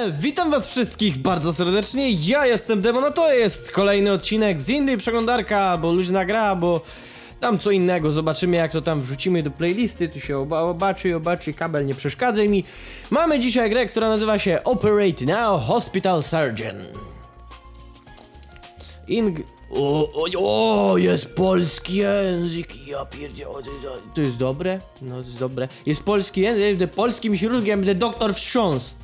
E, Witam was wszystkich bardzo serdecznie, ja jestem Demon, a to jest kolejny odcinek z innej przeglądarka, bo luźna gra, bo tam co innego, zobaczymy jak to tam wrzucimy do playlisty, tu się oba obaczy, obaczy, kabel nie przeszkadzaj mi. Mamy dzisiaj grę, która nazywa się Operate Now Hospital Surgeon. Ing... O, o, o, jest polski język, ja pierdzielę, to jest dobre? No, to jest dobre. Jest polski język, będę polskim chirurgiem, będę doktor wstrząs.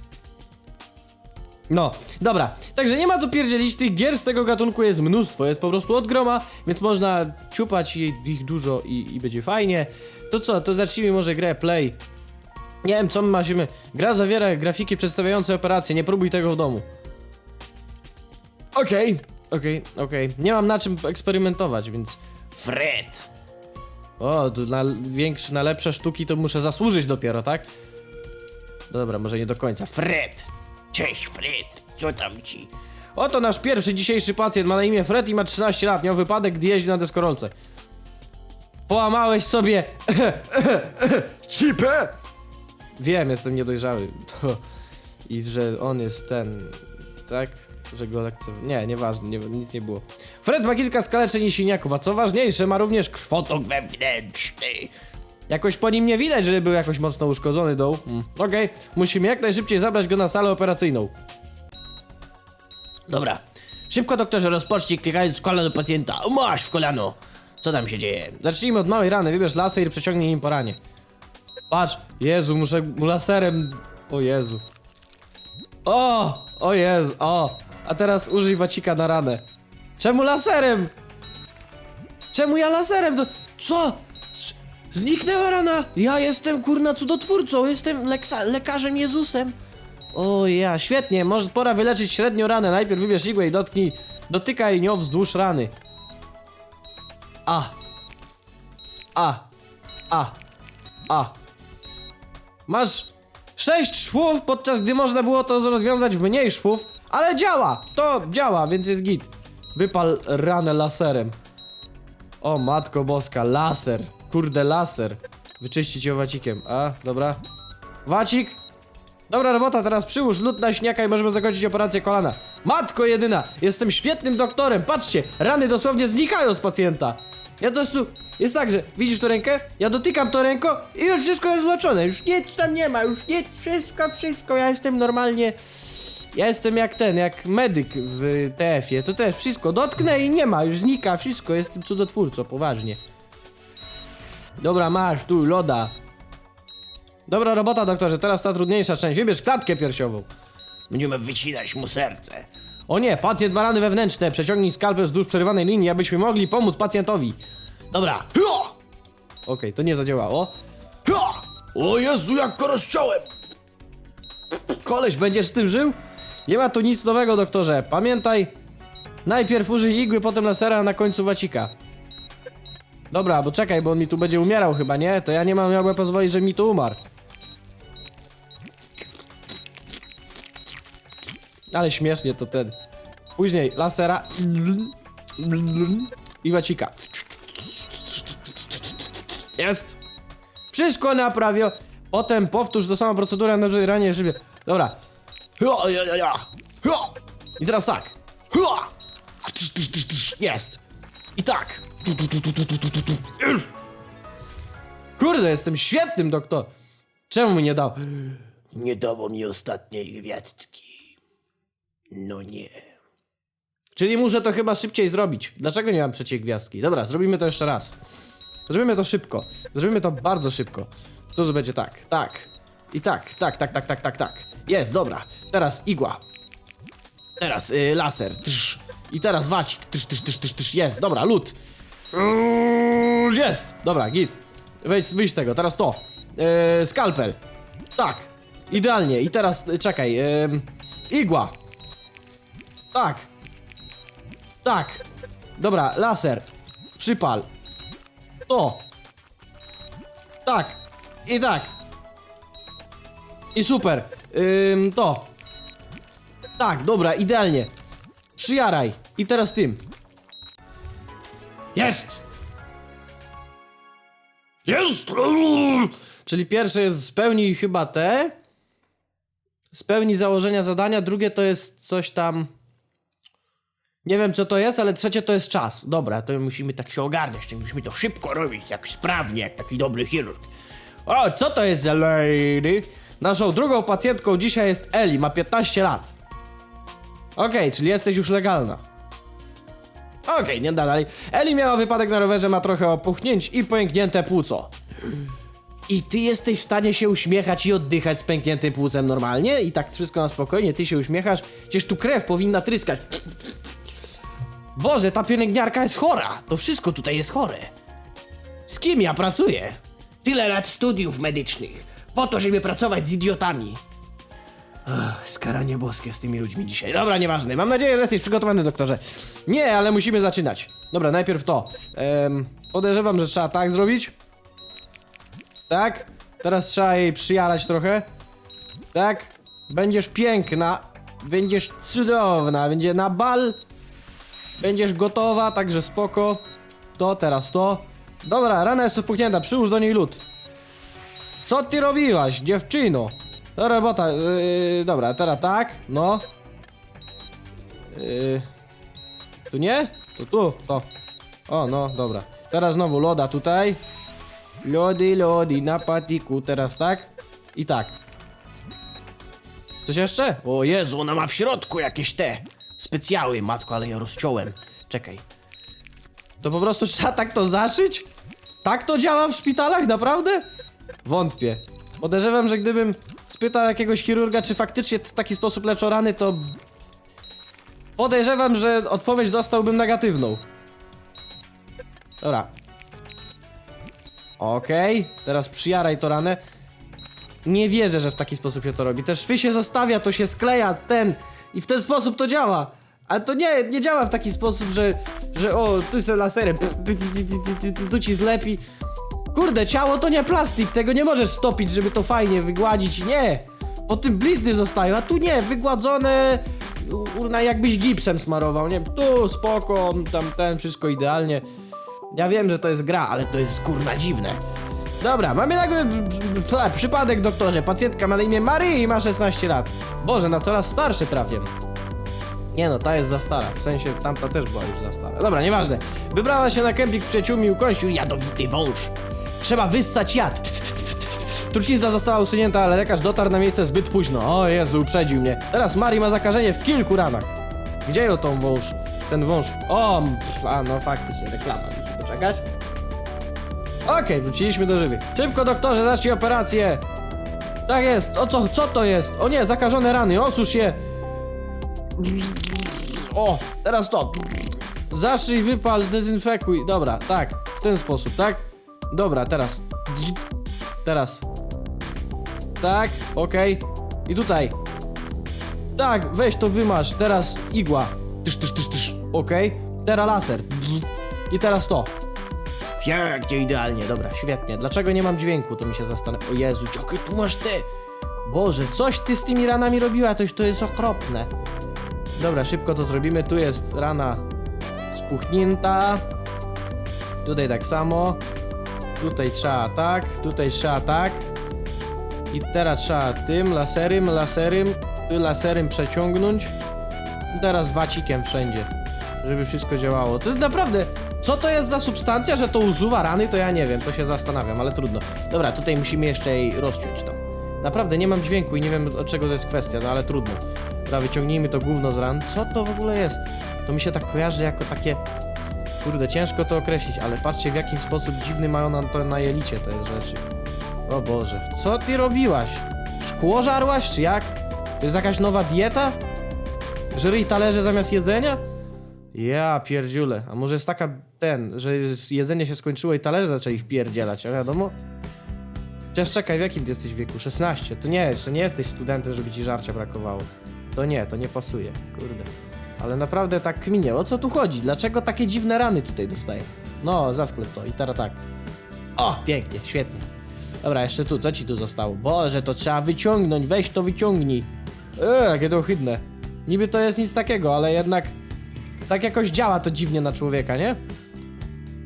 No, dobra. Także nie ma co pierdzielić, tych gier z tego gatunku jest mnóstwo, jest po prostu od groma, więc można ciupać ich dużo i, i będzie fajnie. To co, to zacznijmy może grę Play. Nie wiem, co my masimy. Gra zawiera grafiki przedstawiające operacje, nie próbuj tego w domu. Okej, okej, okej. Nie mam na czym eksperymentować, więc... Fred! O, na większe, na lepsze sztuki to muszę zasłużyć dopiero, tak? Dobra, może nie do końca. Fred! Cześć, Fred! Co tam ci? Oto nasz pierwszy dzisiejszy pacjent ma na imię Fred i ma 13 lat. Miał wypadek, gdy jeździ na deskorolce. Połamałeś sobie... Cipę! Wiem, jestem niedojrzały. I że on jest ten... Tak? Że go lekceważy... Nie, nieważne, nie, nic nie było. Fred ma kilka skaleczeń i a co ważniejsze, ma również krwotok wewnętrzny. Jakoś po nim nie widać, żeby był jakoś mocno uszkodzony dół. Mm. Okej, musimy jak najszybciej zabrać go na salę operacyjną. Dobra. Szybko doktorze rozpocznij klikając kolano pacjenta. Masz w kolano. Co tam się dzieje? Zacznijmy od małej rany. Wybierz laser i przeciągnij nim po ranie. Patrz. Jezu, muszę mu laserem... O Jezu. O! O Jezu, o! A teraz użyj wacika na ranę. Czemu laserem? Czemu ja laserem? Do... Co? Zniknęła rana! Ja jestem kurna cudotwórcą, jestem lekarzem Jezusem. O ja, świetnie, może pora wyleczyć średnią ranę. Najpierw wybierz igłę i dotknij, dotykaj nią wzdłuż rany. A. A. A. A. Masz sześć szwów, podczas gdy można było to rozwiązać w mniej szwów, ale działa! To działa, więc jest git. Wypal ranę laserem. O matko boska, laser. Kurde, laser. Wyczyścić ją wacikiem. A, dobra. Wacik. Dobra robota, teraz przyłóż lód na śniaka i możemy zakończyć operację kolana. Matko jedyna, jestem świetnym doktorem. Patrzcie, rany dosłownie znikają z pacjenta. Ja po prostu, jest tak, że widzisz tu rękę? Ja dotykam to ręką i już wszystko jest złączone. Już nic tam nie ma, już nic, wszystko, wszystko. Ja jestem normalnie... Ja jestem jak ten, jak medyk w TF-ie. To też wszystko dotknę i nie ma, już znika wszystko. Jestem cudotwórcą, poważnie. Dobra, masz tu loda. Dobra robota, doktorze. Teraz ta trudniejsza część. Wybierz klatkę piersiową. Będziemy wycinać mu serce. O nie, pacjent ma rany wewnętrzne. Przeciągnij skalpel wzdłuż przerywanej linii, abyśmy mogli pomóc pacjentowi. Dobra. Okej, to nie zadziałało. O Jezu, jak go rozciąłem! Koleś, będziesz z tym żył? Nie ma tu nic nowego, doktorze. Pamiętaj, najpierw użyj igły, potem lasera, a na końcu wacika. Dobra, bo czekaj, bo on mi tu będzie umierał chyba, nie? To ja nie mam jakby pozwolić, że mi tu umarł. Ale śmiesznie to ten. Później lasera i wacika. Jest! Wszystko naprawio. Potem powtórz tą samą procedurę na ranie szybie. Dobra. I teraz tak. Jest. I tak. Tu, tu, tu, tu, tu, tu, tu, tu. Kurde, jestem świetnym doktor. Czemu mi nie dał? Nie dało mi ostatniej gwiazdki. No nie. Czyli muszę to chyba szybciej zrobić. Dlaczego nie mam trzeciej gwiazdki? Dobra, zrobimy to jeszcze raz. Zrobimy to szybko. Zrobimy to bardzo szybko. To będzie tak, tak. I tak, tak, tak, tak, tak, tak, tak. Jest, dobra. Teraz igła. Teraz y, laser. Trz. I teraz wacik. Trz, trz, trz, trz, trz. Jest, dobra, lód. Uuu, Jest, dobra, git. Wejdź, wyjść z tego, teraz to. Yy, skalpel. Tak, idealnie. I teraz, y, czekaj. Yy, igła. Tak. Tak. Dobra, laser. Przypal. To. Tak. I tak. I super. Ym, to. Tak, dobra, idealnie. Przyjaraj. I teraz tym. Jest! Jest! Czyli pierwsze jest spełnij chyba te. spełni założenia zadania, drugie to jest coś tam... Nie wiem co to jest, ale trzecie to jest czas. Dobra, to musimy tak się ogarniać, tak musimy to szybko robić, jak sprawnie, jak taki dobry chirurg. O, co to jest za lady? Naszą drugą pacjentką dzisiaj jest Eli, ma 15 lat. Okej, czyli jesteś już legalna. Okej, nie da dalej. Eli miała wypadek na rowerze, ma trochę opuchnięć i pęknięte płuco. I ty jesteś w stanie się uśmiechać i oddychać z pękniętym płucem normalnie? I tak wszystko na spokojnie, ty się uśmiechasz? Przecież tu krew powinna tryskać. Boże, ta pielęgniarka jest chora! To wszystko tutaj jest chore. Z kim ja pracuję? Tyle lat studiów medycznych. Po to, żeby pracować z idiotami. Skaranie boskie z tymi ludźmi dzisiaj. Dobra, nieważne. Mam nadzieję, że jesteś przygotowany, doktorze. Nie, ale musimy zaczynać. Dobra, najpierw to. Em, podejrzewam, że trzeba tak zrobić. Tak. Teraz trzeba jej przyjarać trochę. Tak. Będziesz piękna. Będziesz cudowna. Będzie na bal. Będziesz gotowa, także spoko. To, teraz to. Dobra, rana jest opuchnięta. Przyłóż do niej lód. Co ty robiłaś, dziewczyno? To robota, yy, dobra, teraz tak, no. Yy, tu nie? Tu, tu, to. O, no, dobra. Teraz znowu loda tutaj. Lody, lody na patiku, teraz tak. I tak. Coś jeszcze? O Jezu, ona ma w środku jakieś te specjały, matko, ale ja rozciąłem. Czekaj. To po prostu trzeba tak to zaszyć? Tak to działa w szpitalach, naprawdę? Wątpię. Podejrzewam, że gdybym spytał jakiegoś chirurga, czy faktycznie w taki sposób leczą rany, to... Podejrzewam, że odpowiedź dostałbym negatywną. Dobra. Okej, teraz przyjaraj to ranę. Nie wierzę, że w taki sposób się to robi. Te szwy się zostawia, to się skleja, ten... I w ten sposób to działa. Ale to nie, nie działa w taki sposób, że... Że o, tu se laserem... Tu ci zlepi... Kurde, ciało to nie plastik, tego nie możesz stopić, żeby to fajnie wygładzić, nie! Po tym blizny zostają, a tu nie, wygładzone, urna jakbyś gipsem smarował, nie? Tu spoko, tam ten, wszystko idealnie. Ja wiem, że to jest gra, ale to jest kurna dziwne. Dobra, mamy jakby p- przypadek, doktorze. Pacjentka ma na imię Marie i ma 16 lat. Boże, na coraz starszy trafię. Nie no, ta jest za stara. W sensie tamta też była już za stara. Dobra, nieważne. Wybrała się na kemping z przyjaciółmi i ukąsił jadowity wąż. Trzeba wyssać jad. Trucizna została usunięta, ale lekarz dotarł na miejsce zbyt późno. O Jezu, uprzedził mnie. Teraz Mari ma zakażenie w kilku ranach. Gdzie ją tą wąż? Ten wąż. O, pff, a no faktycznie, reklama. Muszę poczekać. Okej, wróciliśmy do żywych. Szybko, doktorze, zacznij operację. Tak jest. O co, co to jest? O nie, zakażone rany, osusz je. O, teraz to. Zaszyj, wypal, zdezynfekuj. Dobra, tak, w ten sposób, tak? Dobra, teraz. Teraz. Tak, okej. I tutaj. Tak, weź to wymasz. Teraz igła. Tysz, tysz, tysz, tysz. Okej. Teraz laser. I teraz to. Pięknie, idealnie. Dobra, świetnie. Dlaczego nie mam dźwięku? To mi się zastanawia. O Jezu, jakie tu masz ty? Boże, coś ty z tymi ranami robiła, toś to jest okropne. Dobra, szybko to zrobimy. Tu jest rana spuchnięta. Tutaj tak samo. Tutaj trzeba tak, tutaj trzeba tak. I teraz trzeba tym laserem, laserem, tu laserem przeciągnąć. Teraz wacikiem wszędzie, żeby wszystko działało. To jest naprawdę... Co to jest za substancja, że to usuwa rany, to ja nie wiem, to się zastanawiam, ale trudno. Dobra, tutaj musimy jeszcze jej rozciąć tam. Naprawdę, nie mam dźwięku i nie wiem od czego to jest kwestia, no ale trudno. Dobra, wyciągnijmy to gówno z ran. Co to w ogóle jest? To mi się tak kojarzy jako takie... Kurde, ciężko to określić, ale patrzcie w jaki sposób dziwny mają na to na jelicie te rzeczy. O Boże, co ty robiłaś? Szkło żarłaś, czy jak? To jest jakaś nowa dieta? Żryj talerze zamiast jedzenia? Ja pierdziule, a może jest taka ten, że jedzenie się skończyło i talerze zaczęli wpierdzielać, a wiadomo? Chociaż czekaj, w jakim ty jesteś wieku? 16. To nie, jeszcze nie jesteś studentem, żeby ci żarcia brakowało. To nie, to nie pasuje, kurde. Ale naprawdę tak kminie, o co tu chodzi? Dlaczego takie dziwne rany tutaj dostaję? No, zasklep to i teraz tak. O, pięknie, świetnie. Dobra, jeszcze tu, co ci tu zostało? Boże, to trzeba wyciągnąć, weź to wyciągnij. Eee, jakie to ohydne. Niby to jest nic takiego, ale jednak tak jakoś działa to dziwnie na człowieka, nie?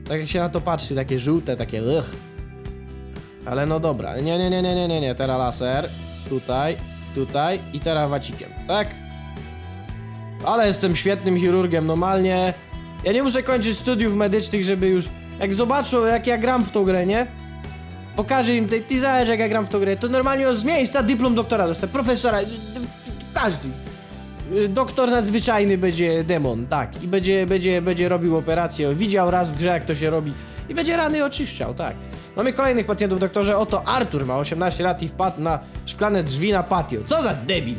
Tak jak się na to patrzy, takie żółte, takie ugh. Ale no dobra, nie, nie, nie, nie, nie, nie, nie, teraz laser. Tutaj. tutaj i teraz wacikiem, tak? Ale jestem świetnym chirurgiem, normalnie. Ja nie muszę kończyć studiów medycznych, żeby już... Jak zobaczą, jak ja gram w tą grę, nie? Pokażę im, ty, ty jak ja gram w tą grę, to normalnie z miejsca dyplom doktora dostanę, profesora, każdy. Y, Doktor nadzwyczajny będzie demon, tak. I będzie, będzie, będzie robił operację. Widział raz w grze, jak to się robi. I będzie rany oczyszczał, tak. Mamy kolejnych pacjentów, doktorze. Oto Artur ma 18 lat i wpadł na szklane drzwi na patio. Co za debil!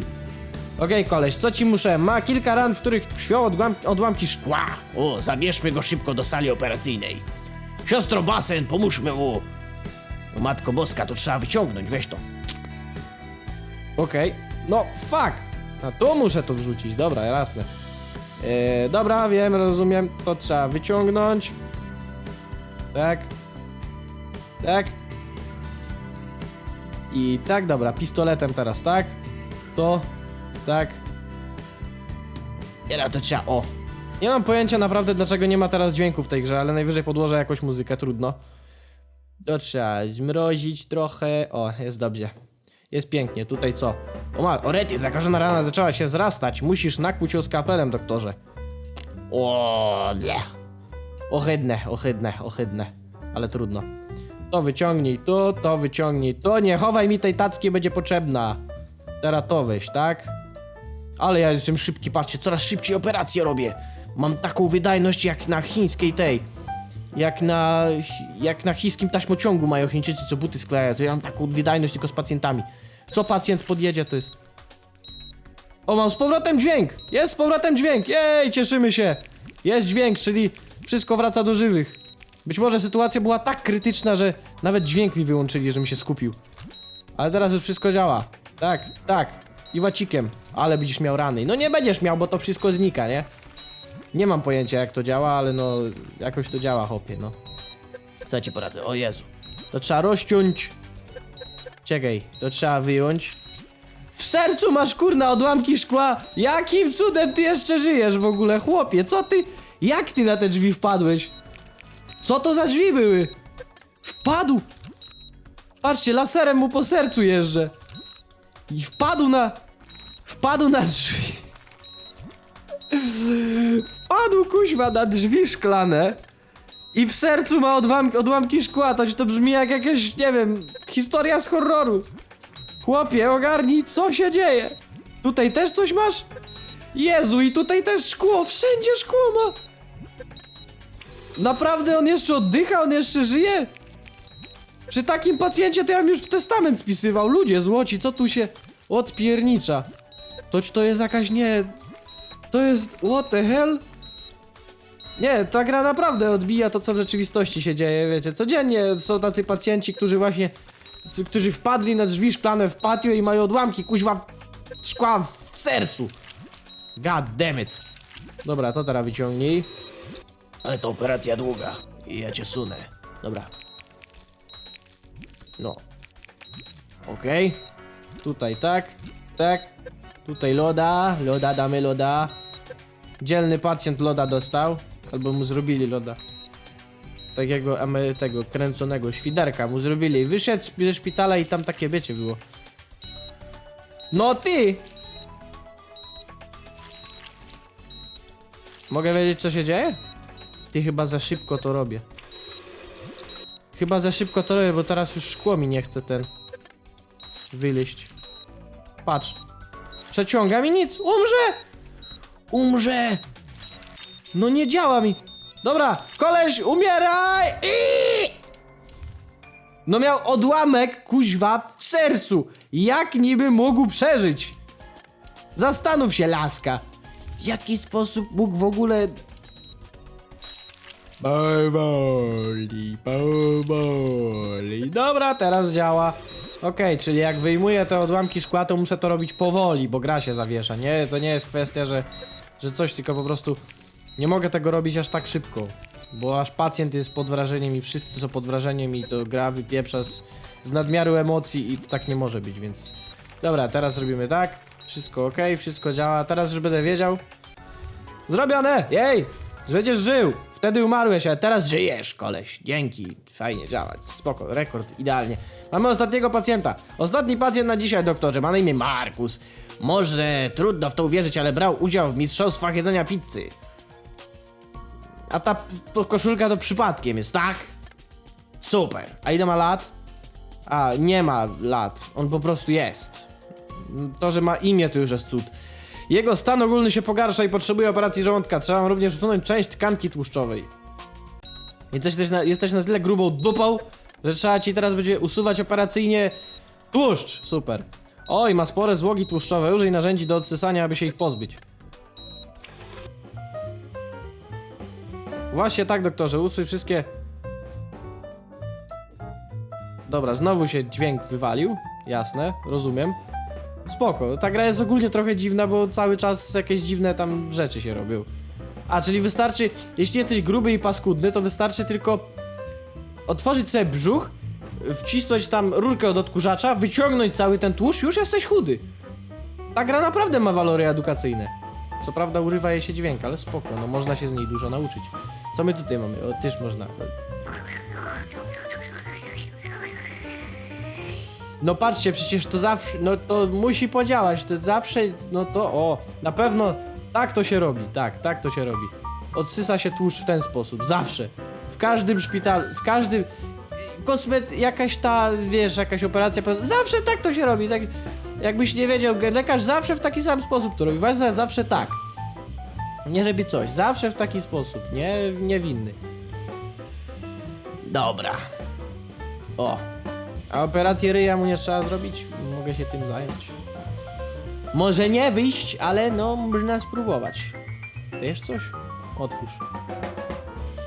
Okej, koleś, co ci muszę? Ma kilka ran, w których tkwią odłam odłamki szkła. O, zabierzmy go szybko do sali operacyjnej. Siostro Basen, pomóżmy mu. Matko Boska, to trzeba wyciągnąć, weź to. Okej, no fuck. A tu muszę to wrzucić, dobra, jasne. E, dobra, wiem, rozumiem, to trzeba wyciągnąć. Tak. Tak. I tak, dobra, pistoletem teraz, tak? To, tak. Teraz to trzeba, o. Nie mam pojęcia naprawdę, dlaczego nie ma teraz dźwięku w tej grze, ale najwyżej podłożę jakąś muzykę, trudno. To trzeba zmrozić trochę. O, jest dobrze. Jest pięknie, tutaj co? O ma, orety, zakażona rana zaczęła się zrastać. Musisz nakłuć ją skapelem, doktorze. O, nie. Ohydne, ohydne, ohydne. Ale trudno. To wyciągnij tu, to wyciągnij tu. Nie chowaj mi tej tacki, będzie potrzebna. Teraz to weź, tak? Ale ja jestem szybki, patrzcie, coraz szybciej operacje robię. Mam taką wydajność jak na chińskiej tej. Jak na, jak na chińskim taśmociągu mają Chińczycy, co buty sklejają. To ja mam taką wydajność tylko z pacjentami. Co pacjent podjedzie, to jest... O, mam z powrotem dźwięk! Jest z powrotem dźwięk! Jej, cieszymy się! Jest dźwięk, czyli wszystko wraca do żywych. Być może sytuacja była tak krytyczna, że nawet dźwięk mi wyłączyli, żebym się skupił. Ale teraz już wszystko działa. Tak, tak. I wacikiem. Ale będziesz miał rany. No nie będziesz miał, bo to wszystko znika, nie? Nie mam pojęcia jak to działa, ale no jakoś to działa, hopie, no. Co ja ci poradzę? O Jezu. To trzeba rozciąć. Czekaj, to trzeba wyjąć. W sercu masz kurna odłamki szkła. Jakim cudem ty jeszcze żyjesz w ogóle, chłopie? Co ty? Jak ty na te drzwi wpadłeś? Co to za drzwi były? Wpadł! Patrzcie, laserem mu po sercu jeżdżę. I wpadł na... Wpadł na drzwi. Wpadł kuźwa na drzwi szklane. I w sercu ma odłam odłamki szkła. To, to brzmi jak jakaś, nie wiem, historia z horroru. Chłopie, ogarnij, co się dzieje? Tutaj też coś masz? Jezu, i tutaj też szkło, wszędzie szkło ma. Naprawdę on jeszcze oddycha, on jeszcze żyje? Przy takim pacjencie to ja bym już testament spisywał. Ludzie złoci, co tu się odpiernicza? Toć to jest jakaś nie... To jest... What the hell? Nie, ta gra naprawdę odbija to, co w rzeczywistości się dzieje, wiecie. Codziennie są tacy pacjenci, którzy właśnie... Którzy wpadli na drzwi szklane w patio i mają odłamki, kuźwa, szkła w sercu. God damn it. Dobra, to teraz wyciągnij. Ale to operacja długa i ja cię sunę. Dobra. No. Okej. Tutaj tak, tak. Tutaj loda, loda, damy loda. Dzielny pacjent loda dostał. Albo mu zrobili loda. Takiego tego kręconego świderka mu zrobili. Wyszedł ze szpitala i tam takie wiecie było. No ty! Mogę wiedzieć co się dzieje? Ty chyba za szybko to robię. Chyba za szybko to robię, bo teraz już szkło mi nie chce ten wyleść. Patrz. Przeciąga mi nic. Umrze! Umrze! No nie działa mi. Dobra, koleś, umieraj! Iii! No miał odłamek, kuźwa, w sercu. Jak niby mógł przeżyć? Zastanów się, laska. W jaki sposób mógł w ogóle Powoli, powoli. Dobra, teraz działa. Okej, czyli jak wyjmuję te odłamki szkła, to muszę to robić powoli, bo gra się zawiesza. Nie, to nie jest kwestia, że, że coś, tylko po prostu nie mogę tego robić aż tak szybko. Bo aż pacjent jest pod wrażeniem i wszyscy są pod wrażeniem i to gra wypieprza z, z nadmiaru emocji i to tak nie może być, więc... Dobra, teraz robimy tak. Wszystko ok, wszystko działa. Teraz już będę wiedział, Zrobione! Jej! Że będziesz żył! Wtedy umarłeś, a teraz żyjesz, koleś. Dzięki. Fajnie działać. Spoko, rekord, idealnie. Mamy ostatniego pacjenta. Ostatni pacjent na dzisiaj, doktorze. Ma na imię Markus. Może trudno w to uwierzyć, ale brał udział w mistrzostwach jedzenia pizzy. A ta koszulka to przypadkiem jest, tak? Super. A ile ma lat? A, nie ma lat. On po prostu jest. To, że ma imię, to już jest cud. Jego stan ogólny się pogarsza i potrzebuje operacji żołądka. Trzeba również usunąć część tkanki tłuszczowej. Jesteś na, jesteś na tyle grubą dupą, że trzeba ci teraz będzie usuwać operacyjnie tłuszcz. Super. Oj, ma spore złogi tłuszczowe. Użyj narzędzi do odsysania, aby się ich pozbyć. Właśnie tak, doktorze. Usuń wszystkie... Dobra, znowu się dźwięk wywalił. Jasne, rozumiem. Spoko, ta gra jest ogólnie trochę dziwna, bo cały czas jakieś dziwne tam rzeczy się robią. A, czyli wystarczy, jeśli jesteś gruby i paskudny, to wystarczy tylko otworzyć sobie brzuch, wcisnąć tam rurkę od odkurzacza, wyciągnąć cały ten tłuszcz, już jesteś chudy. Ta gra naprawdę ma walory edukacyjne. Co prawda urywa jej się dźwięk, ale spoko, no można się z niej dużo nauczyć. Co my tutaj mamy? O, też można. No patrzcie, przecież to zawsze, no to musi podziałać, to zawsze, no to o, na pewno tak to się robi, tak, tak to się robi. Odsysa się tłuszcz w ten sposób, zawsze. W każdym szpitalu, w każdym, kosmet, jakaś ta, wiesz, jakaś operacja, zawsze tak to się robi, tak, jakbyś nie wiedział, lekarz zawsze w taki sam sposób to robi, właśnie zawsze tak. Nie żeby coś, zawsze w taki sposób, nie, niewinny. Dobra. O. A operację ryja mu nie trzeba zrobić? Mogę się tym zająć. Może nie wyjść, ale no można spróbować. Też coś? Otwórz.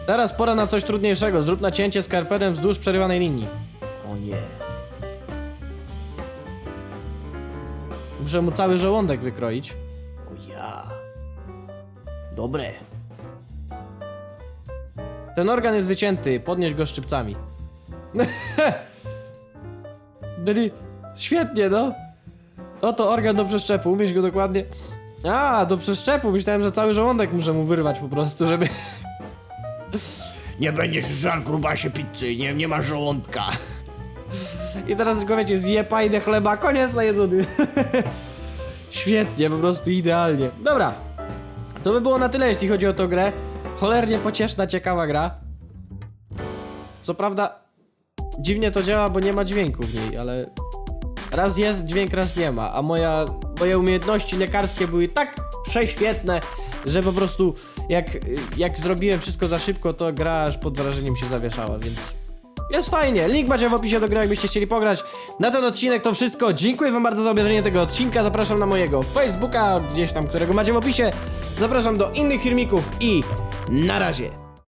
Teraz pora na coś trudniejszego. Zrób nacięcie skarpetem wzdłuż przerywanej linii. O nie. Muszę mu cały żołądek wykroić. O ja. Dobre. Ten organ jest wycięty. Podnieś go szczypcami. Deli, świetnie, no. Oto organ do przeszczepu, umieść go dokładnie. A, do przeszczepu, myślałem, że cały żołądek muszę mu wyrwać po prostu, żeby... Nie będziesz żal grubasie pizzy, nie, nie ma żołądka. I teraz tylko wiecie, zje pajdę chleba, koniec najedzony. Świetnie, po prostu idealnie. Dobra, to by było na tyle, jeśli chodzi o tą grę. Cholernie pocieszna, ciekawa gra. Co prawda, dziwnie to działa, bo nie ma dźwięku w niej, ale raz jest dźwięk, raz nie ma, a moja, moje umiejętności lekarskie były tak prześwietne, że po prostu jak, jak zrobiłem wszystko za szybko, to gra aż pod wrażeniem się zawieszała, więc jest fajnie. Link macie w opisie do gry, jakbyście chcieli pograć. Na ten odcinek to wszystko. Dziękuję wam bardzo za obejrzenie tego odcinka. Zapraszam na mojego Facebooka, gdzieś tam, którego macie w opisie. Zapraszam do innych filmików i na razie.